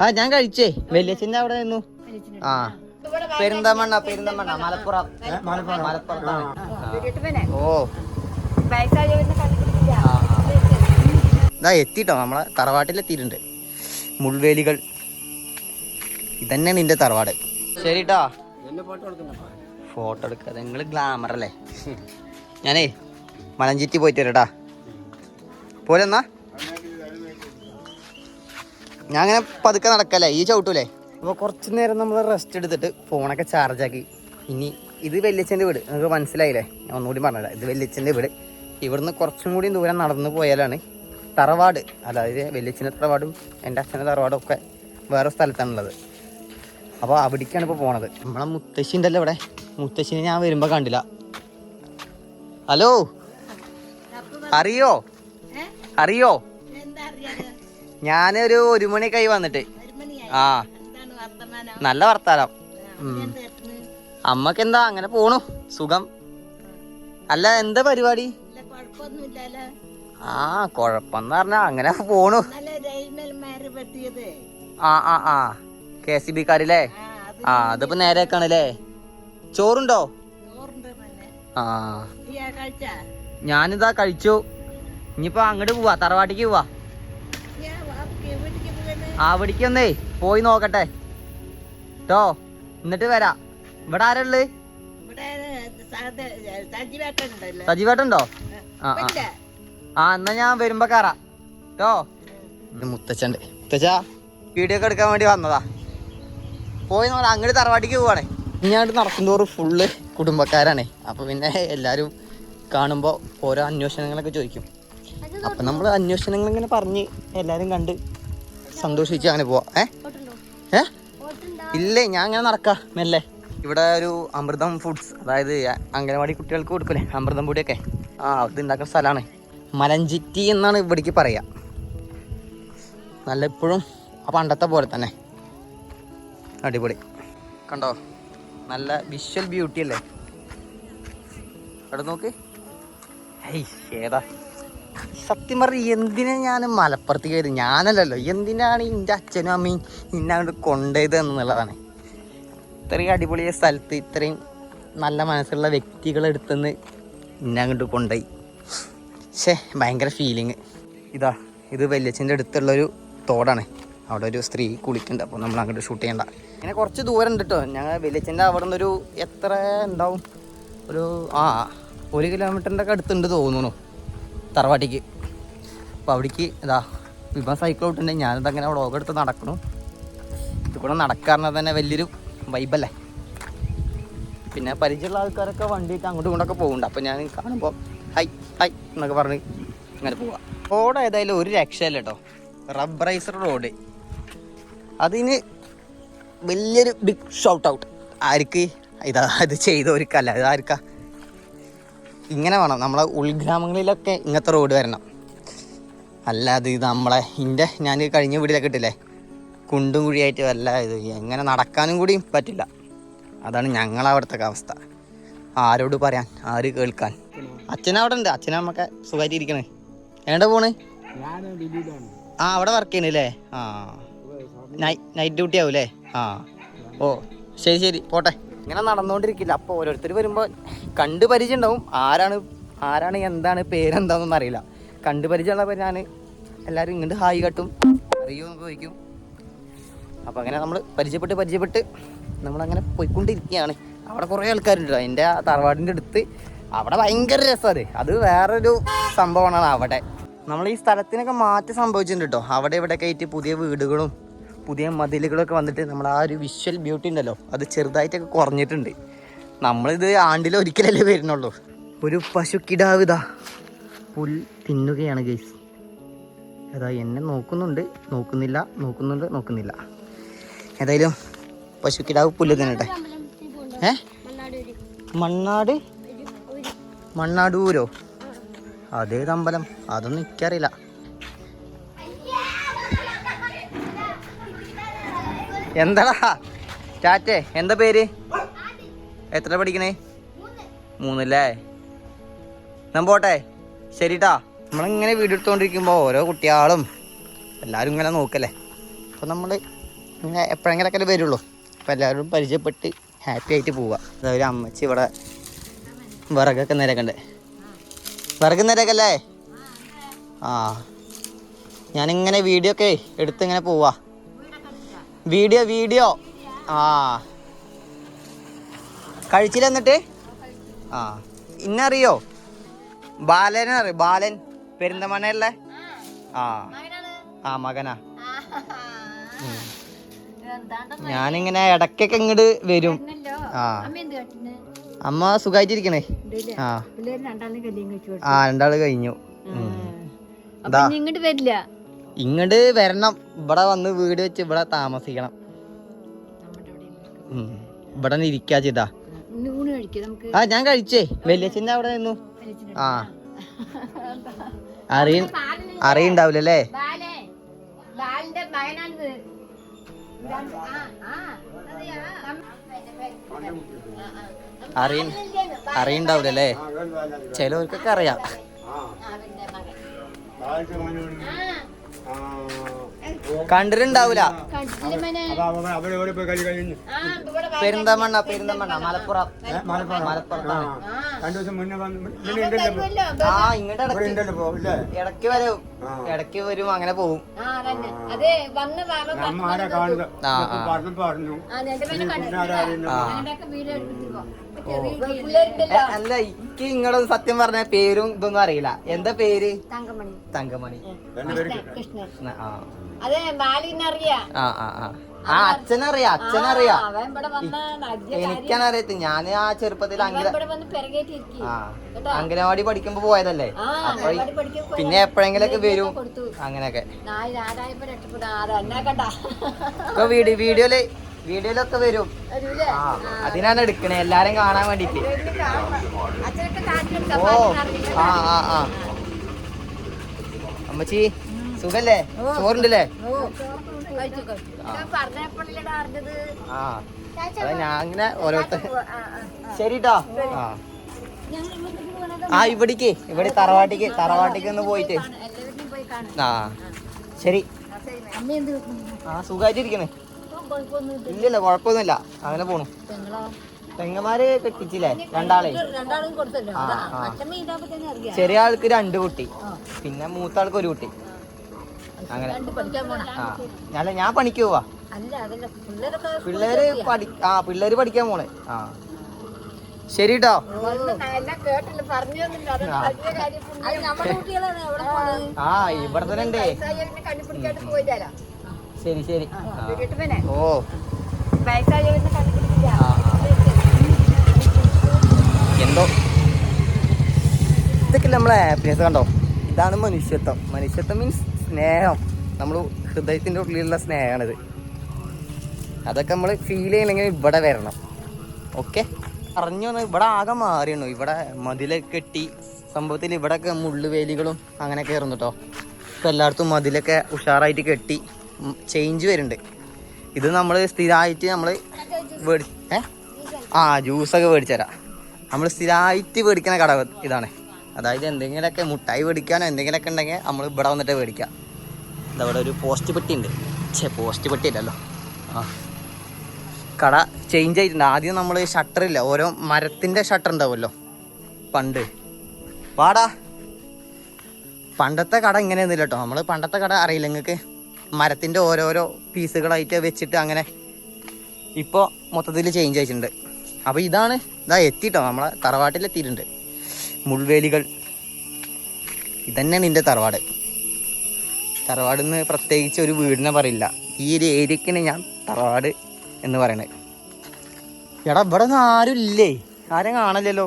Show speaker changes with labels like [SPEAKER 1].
[SPEAKER 1] ആ ഞാൻ കഴിച്ചേ. വലിയച്ഛന്റെ അവിടെ നിന്നു. ആ. പെരിന്തമണ്ണ പെരിന്തമണ്ണ മലപ്പുറം. മലപ്പുറത്താണ്
[SPEAKER 2] വീട്ടിട്ടവനെ
[SPEAKER 1] ഓ. ഇതാ എത്തിട്ടോ. നമ്മളെ തറവാട്ടിലെത്തിയിട്ടുണ്ട്. മുൾവേലികൾ. ഇതന്നെയാണ് നിന്റെ തറവാട്. ശരിട്ടോ. ഫോട്ടോ എടുക്കുക നിങ്ങൾ ഗ്ലാമർ അല്ലേ? ഞാനേ മലഞ്ചിറ്റി പോയിട്ട് വരട്ടാ പോരെന്നാ ഞാൻ അങ്ങനെ പതുക്കെ നടക്കല്ലേ ഈ ചവിട്ടൂലേ അപ്പോൾ കുറച്ച് നേരം നമ്മൾ റെസ്റ്റ് എടുത്തിട്ട് ഫോണൊക്കെ ചാർജ് ആക്കി ഇനി ഇത് വല്യച്ഛന്റെ വീട് നിങ്ങൾക്ക് മനസ്സിലായില്ലേ ഞാൻ ഒന്നുകൂടി പറഞ്ഞില്ല ഇത് വല്യച്ഛന്റെ വീട് ഇവിടുന്ന് കുറച്ചും കൂടി ദൂരം നടന്നു പോയാലാണ് തറവാട് അതായത് വല്യച്ഛന്റെ തറവാടും എന്റെ അച്ഛന്റെ തറവാടും ഒക്കെ വേറെ സ്ഥലത്താണുള്ളത് അപ്പോൾ അവിടേക്കാണ് ഇപ്പോൾ പോണത് നമ്മളെ മുത്തശ്ശി ഉണ്ടല്ലോ ഇവിടെ മുത്തശ്ശിനെ ഞാൻ വരുമ്പോൾ കണ്ടില്ല ഹലോ അറിയോ അറിയോ ഞാനൊരു ഒരു മണിക്കായി വന്നിട്ട്. ആ. നല്ല വർത്താനം. അമ്മയ്ക്ക്
[SPEAKER 2] എന്താ
[SPEAKER 1] അങ്ങനെ പോണു? സുഖം. അല്ല എന്താ പരിപാടി? ആ കൊഴപ്പെന്ന് പറഞ്ഞാ അങ്ങനെ പോണു. ആ ആ ആ. കെ സി ബി കാരില്ലേ
[SPEAKER 2] ആ
[SPEAKER 1] അതിപ്പോ നേരെയാക്കാണല്ലേ ചോറുണ്ടോ? ആ. ഞാനിതാ കഴിച്ചു. ഇനിയിപ്പോ അങ്ങോട്ട് പോവാ തറവാട്ടിക്ക് പോവാ. അവിടേക്കൊന്നേ പോയി നോക്കട്ടെ. ട്ടോ എന്നിട്ട് വരാ. ഇവിടെ ആരുള്ളു ഉള്ളത്
[SPEAKER 2] ഇവിടെ സജീവേട്ടുണ്ടല്ലോ
[SPEAKER 1] സജീവേട്ടുണ്ടോ ആ ആ. എന്നാ ഞാൻ വരുമ്പോ കയറാം കേട്ടോ മുത്തച്ഛണ്ട് മുത്തച്ഛ വീഡിയോ ഒക്കെ എടുക്കാൻ വേണ്ടി വന്നതാ. പോയി നോക്കാം അങ്ങോട്ട് തറവാട്ടിക്ക് പോവാണേ. അങ്ങോട്ട് നടക്കുന്തോറും ഫുള്ള് കുടുംബക്കാരാണേ. അപ്പൊ പിന്നെ എല്ലാരും കാണുമ്പോ ഓരോ അന്വേഷണങ്ങളൊക്കെ ചോദിക്കും. അപ്പൊ നമ്മൾ അന്വേഷണങ്ങൾ ഇങ്ങനെ പറഞ്ഞ് എല്ലാരും കണ്ട് സന്തോഷിച്ച് അങ്ങനെ പോവാ. ഏ? ഏ? ഇല്ലേ ഞാൻ അങ്ങനെ നടക്കാം. മെല്ലെ. ഇവിടെ ഒരു അമൃതം ഫുഡ്സ് അതായത് അംഗനവാടി കുട്ടികൾക്ക് കൊടുക്കൂലേ അമൃതം പൊടിയൊക്കെ. ആ അത് ഉണ്ടാക്കുന്ന സ്ഥലമാണ് മലഞ്ചിറ്റി എന്നാണ് ഇവിടേക്ക് പറയുക നല്ല ഇപ്പോഴും ആ പണ്ടത്തെ പോലെ തന്നെ. അടിപൊളി. കണ്ടോ? നല്ല വിഷ്വൽ ബ്യൂട്ടി അല്ലേ? അവിടെ നോക്ക്. ഏതാ? സത്യം പറഞ്ഞ എന്തിനാ ഞാൻ മലപ്പുറത്ത് കയറി ഞാനല്ലല്ലോ. എന്തിനാണ് എന്റെ അച്ഛനും അമ്മയും ഇന്നെ അങ്ങോട്ട് കൊണ്ടുപോയത് എന്നുള്ളതാണ്. ഇത്രയും അടിപൊളിയ സ്ഥലത്ത് ഇത്രയും നല്ല മനസ്സുള്ള വ്യക്തികളെടുത്തുനിന്ന് ഇന്നെ അങ്ങോട്ട് കൊണ്ടുപോയി. ശേ ഭയങ്കര ഫീലിങ് ഇതാ ഇത് വല്യച്ഛന്റെ അടുത്തുള്ളൊരു തോടാണ്. അവിടെ ഒരു സ്ത്രീ കുളിക്കുന്നുണ്ട്. അപ്പോൾ നമ്മൾ അങ്ങോട്ട് ഷൂട്ട് ചെയ്യണ്ട. ഇങ്ങനെ കുറച്ച് ദൂരം ഉണ്ട് കേട്ടോ ഞങ്ങൾ വല്യച്ഛന്റെ അവിടെ നിന്നൊരു എത്ര ഉണ്ടാവും ഒരു ആ ഒരു കിലോമീറ്ററിന്റെ ഒക്കെ അടുത്തുണ്ട് തോന്നുന്നു. തറവാട്ടിക്ക്. അപ്പോൾ അവിടേക്ക് ഇതാ വിഭവം സൈക്കിൾ ഔട്ടുണ്ട് ഞാനിതങ്ങനെ വ്ളോഗ് എടുത്ത് നടക്കണു. ഇത് കൂടെ നടക്കാറിന് തന്നെ വലിയൊരു വൈബല്ലേ പിന്നെ പരിചയമുള്ള ആൾക്കാരൊക്കെ വണ്ടിയിട്ട് അങ്ങോട്ടും ഇങ്ങോട്ടൊക്കെ പോകുന്നുണ്ട് അപ്പോൾ ഞാൻ കാണുമ്പോൾ ഹൈ ഹൈ എന്നൊക്കെ പറഞ്ഞ് അങ്ങനെ പോവാം. റോഡ് ഏതായാലും ഒരു രക്ഷയല്ല കേട്ടോ റബ്ബറൈസർ റോഡ്. അതിന് വലിയൊരു ബിഗ് ഷൗട്ട് ഔട്ട് ആർക്ക്? ഇതാ ഇത് ചെയ്തവർക്കല്ല ഇതാർക്കാ? ഇങ്ങനെ വേണം. നമ്മളെ ഉൾഗ്രാമങ്ങളിലൊക്കെ ഇങ്ങനത്തെ റോഡ് വരണം. അല്ലാതെ ഇത് നമ്മളെ ഇന്റെ ഞാൻ കഴിഞ്ഞ വീടിലൊക്കെ ഇട്ടില്ലേ? കുണ്ടും കുഴിയായിട്ട് വല്ല ഇത്. എങ്ങനെ നടക്കാനും കൂടി പറ്റില്ല. അതാണ് ഞങ്ങളവിടുത്തെ അവസ്ഥ. ആരോട് പറയാൻ? ആര് കേൾക്കാൻ? അച്ഛനവിടെ ഉണ്ട്. അച്ഛനമ്മക്കെ സുഖമായിട്ട് ഇരിക്കണേ. എങ്ങോട്ട് പോണ്? ആ അവിടെ വർക്ക് ചെയ്യണല്ലേ ആ. നൈറ്റ് ഡ്യൂട്ടി ആവൂലേ ആ. ഓ ശരി ശരി. പോട്ടെ. ഇങ്ങനെ നടന്നുകൊണ്ടിരിക്കില്ല അപ്പോൾ ഓരോരുത്തർ വരുമ്പോൾ കണ്ട് പരിചയം ഉണ്ടാവും ആരാണ് ആരാണ് എന്താണ് പേരെന്താണെന്നൊന്നും അറിയില്ല. കണ്ട് പരിചയമുള്ളപ്പോൾ ഞാൻ എല്ലാവരും ഇങ്ങോട്ട് ഹായ് കട്ടും അറിയുമെന്ന് ചോദിക്കും. അപ്പോൾ അങ്ങനെ നമ്മൾ പരിചയപ്പെട്ട് പരിചയപ്പെട്ട് നമ്മളങ്ങനെ പോയിക്കൊണ്ടിരിക്കുകയാണ് അവിടെ കുറേ ആൾക്കാരുണ്ട്. ട്ടോ. എന്റെ ആ തറവാടിന്റെ അടുത്ത് അവിടെ ഭയങ്കര രസമാണ് അത് വേറൊരു സംഭവമാണ് അവിടെ. നമ്മൾ ഈ സ്ഥലത്തിനൊക്കെ മാറ്റം സംഭവിച്ചിട്ടുണ്ട് കേട്ടോ അവിടെ ഇവിടെയൊക്കെ ആയിട്ട് പുതിയ വീടുകളും പുതിയ മതിലുകളൊക്കെ വന്നിട്ട് നമ്മൾ ആ ഒരു വിഷ്വൽ ബ്യൂട്ടി ഉണ്ടല്ലോ അത് ചെറുതായിട്ടൊക്കെ കുറഞ്ഞിട്ടുണ്ട്. നമ്മളിത് ആണ്ടിൽ ഒരിക്കലല്ലേ വരുന്നുള്ളൂ. ഒരു പശുക്കിടാവ് ഇതാ പുൽ തിന്നുകയാണ് ഗൈസ് അതാ എന്നെ നോക്കുന്നുണ്ട് നോക്കുന്നില്ല നോക്കുന്നുണ്ട് നോക്കുന്നില്ല. ഏതായാലും പശുക്കിടാവ് പുല്ല് തിന്നട്ടെ. ഏ? മണ്ണാട്? മണ്ണാടൂരോ? അതേത് അമ്പലം അതൊന്നും എനിക്കറിയില്ല. എന്താടാ? ടാറ്റേ എന്താ പേര്? എത്ര പഠിക്കണേ? മൂന്നല്ലേ ഞാൻ പോട്ടെ. ശരിട്ടാ. നമ്മളിങ്ങനെ വീഡിയോ എടുത്തോണ്ടിരിക്കുമ്പോൾ ഓരോ കുട്ടികളും എല്ലാവരും ഇങ്ങനെ നോക്കല്ലേ? അപ്പോൾ നമ്മൾ ഇങ്ങനെ എപ്പോഴെങ്കിലൊക്കെ വരുള്ളൂ. അപ്പോൾ എല്ലാവരും പരിചയപ്പെട്ട് ഹാപ്പി ആയിട്ട് പോവുക അതായത് അമ്മച്ചി ഇവിടെ വിറകൊക്കെ നിരക്കണ്ടേ? വിറക് നിരക്കല്ലേ? ആ. ഞാനിങ്ങനെ വീഡിയോ ഒക്കെ എടുത്തിങ്ങനെ പോവാ. Video video. ആ. കഴിച്ചില്ല എന്നിട്ട്? ആ. ഇന്നറിയോ? ബാലനെ അറിയോ? ബാലൻ പെരിന്തമണയല്ലേ ആ. ആ മകനാ. ഞാനിങ്ങനെ ഇടയ്ക്കൊക്കെ ഇങ്ങോട്ട് വരും. ആ. അമ്മ സുഖമായിട്ടിരിക്കണേ ആ. ആ രണ്ടാൾ കഴിഞ്ഞു.
[SPEAKER 3] ഇങ്ങോട്ട് വരില്ല.
[SPEAKER 1] ഇങ്ങോട്ട് വരണം. ഇവിടെ വന്ന് വീട് വെച്ച് ഇവിടെ താമസിക്കണം. ഇവിടെ ഇരിക്കാ ചെയ്താ. ആ ഞാൻ കഴിച്ചേ. വലിയച്ഛന്റെ അവിടെ നിന്നു. ആ. അറിയ അറിയണ്ടാവില്ലല്ലേ? അറിയ അറിയണ്ടാവില്ലല്ലേ? ചിലവർക്കൊക്കെ അറിയാം. കണ്ടിട്ടുണ്ടാവൂല. പെരിന്തമണ്ണ പെരിന്തമണ്ണ മലപ്പുറം. മലപ്പുറത്താണ്.
[SPEAKER 4] രണ്ടു ദിവസം മുന്നേ
[SPEAKER 1] ആ ഇങ്ങോട്ട് ഇടയ്ക്ക് വരും. ഇടയ്ക്ക് വരും അങ്ങനെ പോവും.
[SPEAKER 3] ആ, തന്നെ. അതെ വന്ന് പറഞ്ഞ.
[SPEAKER 1] അല്ല എനിക്ക് ഇങ്ങോട്ട് സത്യം പറഞ്ഞ പേരും ഇതൊന്നും അറിയില്ല. എന്താ പേര്?
[SPEAKER 3] തങ്കമണി.
[SPEAKER 1] തങ്കമണി.
[SPEAKER 3] കൃഷ്ണൻ.
[SPEAKER 1] ആ.
[SPEAKER 3] അതെ മാലിനറിയാ
[SPEAKER 1] ആ ആ ആ. ആ അച്ഛനറിയാ അച്ഛനറിയാ.
[SPEAKER 3] അവൻ ഇവിടെ വന്ന നദ്യ
[SPEAKER 1] എനിക്കാണ് ഞാൻ ആ ചെറുപ്പത്തിൽ അംഗനവാടി പഠിക്കുമ്പോ പോയതല്ലേ? അപ്പൊ പിന്നെ എപ്പോഴെങ്കിലൊക്കെ വരും. അങ്ങനെയൊക്കെ. ഇപ്പൊ വീഡിയോ വീഡിയോയിൽ വീഡിയോയിലൊക്കെ വരും. ആ അതിനാണ് എടുക്കണേ. എല്ലാരും കാണാൻ വേണ്ടിട്ട്. ഓ ആ ആ ആ. അമ്മച്ചി സുഖല്ലേ? ചോറുണ്ടല്ലേ? ആ. അതെ ഞാൻ അങ്ങനെ ഓരോരുത്തർ. ശരിട്ടോ. ആ. ഇവിടേക്ക്. ഇവിടെ തറവാട്ടിക്ക് തറവാട്ടിക്ക് ഒന്ന് പോയിട്ട്. ആ ശരി. ആ സുഖമായിട്ടിരിക്കണേ ഇല്ലല്ലോ കുഴപ്പമൊന്നുമില്ല. അങ്ങനെ പോണു. പെങ്ങന്മാര് കെട്ടിച്ചില്ലേ? രണ്ടാളെ. ചെറിയ ആൾക്ക് രണ്ട് കുട്ടി. പിന്നെ മൂത്ത ആൾക്ക് ഒരു കുട്ടി. അങ്ങനെ. ആ. അല്ല ഞാൻ പണിക്ക് പോവാ. പിള്ളേര് പഠി ആ പിള്ളേര് പഠിക്കാൻ പോണേ. ആ. ശരി കേട്ടോ ആ. ഇവിടെ തന്നെ ഉണ്ട്. ശരി ശരി. ഓ. എന്തോ? ഇതൊക്കെ നമ്മളെ ഹാപ്പിനെസ് കണ്ടോ? ഇതാണ് മനുഷ്യത്വം. മനുഷ്യത്വം മീൻസ് സ്നേഹം. നമ്മൾ ഹൃദയത്തിന്റെ ഉള്ളിലുള്ള സ്നേഹമാണിത്. അതൊക്കെ നമ്മൾ ഫീൽ ചെയ്യണമെങ്കിൽ ഇവിടെ വരണം. ഓക്കെ പറഞ്ഞു വന്ന് ഇവിടെ ആകെ മാറിയണു ഇവിടെ മതിലൊക്കെ കെട്ടി സംഭവത്തിൽ ഇവിടെയൊക്കെ മുള്ളുവേലികളും അങ്ങനെ കയറുന്നു കേട്ടോ ഇപ്പം എല്ലായിടത്തും മതിലൊക്കെ ഉഷാറായിട്ട് കെട്ടി ചേഞ്ച് വരുന്നുണ്ട്. ഇത് നമ്മൾ സ്ഥിരമായിട്ട് നമ്മൾ മേടി ഏ? ആ ജ്യൂസൊക്കെ മേടിച്ചു തരാം നമ്മൾ സ്ഥിരമായിട്ട് മേടിക്കുന്ന കട ഇതാണ്. അതായത് എന്തെങ്കിലുമൊക്കെ മുട്ടായി മേടിക്കാനോ എന്തെങ്കിലുമൊക്കെ ഉണ്ടെങ്കിൽ നമ്മൾ ഇവിടെ വന്നിട്ട് മേടിക്കാം. അവിടെ ഒരു പോസ്റ്റ് പെട്ടി ഉണ്ട്. ഛേ പോസ്റ്റ് പെട്ടി ഇല്ലല്ലോ ആ. കട ചേഞ്ച് ആയിട്ടുണ്ട് ആദ്യം നമ്മൾ ഷട്ടർ ഇല്ല ഓരോ മരത്തിന്റെ ഷട്ടർ ഉണ്ടാവുമല്ലോ. പണ്ട്. വാടാ. പണ്ടത്തെ കട ഇങ്ങനെ ഇങ്ങനെയൊന്നുമില്ല കേട്ടോ. നമ്മൾ പണ്ടത്തെ കട അറിയില്ല നിങ്ങൾക്ക്. മരത്തിന്റെ ഓരോരോ പീസുകളായിട്ട് വെച്ചിട്ട് അങ്ങനെ. ഇപ്പോൾ മൊത്തത്തിൽ ചേഞ്ച് ആയിട്ടുണ്ട്. അപ്പോൾ ഇതാണ് ഇതാ എത്തിയിട്ടോ നമ്മളെ തറവാട്ടിലെത്തിയിട്ടുണ്ട്. മുൾവേലികൾ. ഇതന്നെയാണ് എന്റെ തറവാട്. തറവാട് എന്ന് പ്രത്യേകിച്ച് ഒരു വീടിനെ പറയില്ല. ഈ ഒരു ഏരിയക്കാണ് ഞാൻ തറവാട് എന്ന് പറയണത്. എടാ ഇവിടെ ഒന്നും ആരും ഇല്ലേ ആരും കാണലില്ലല്ലോ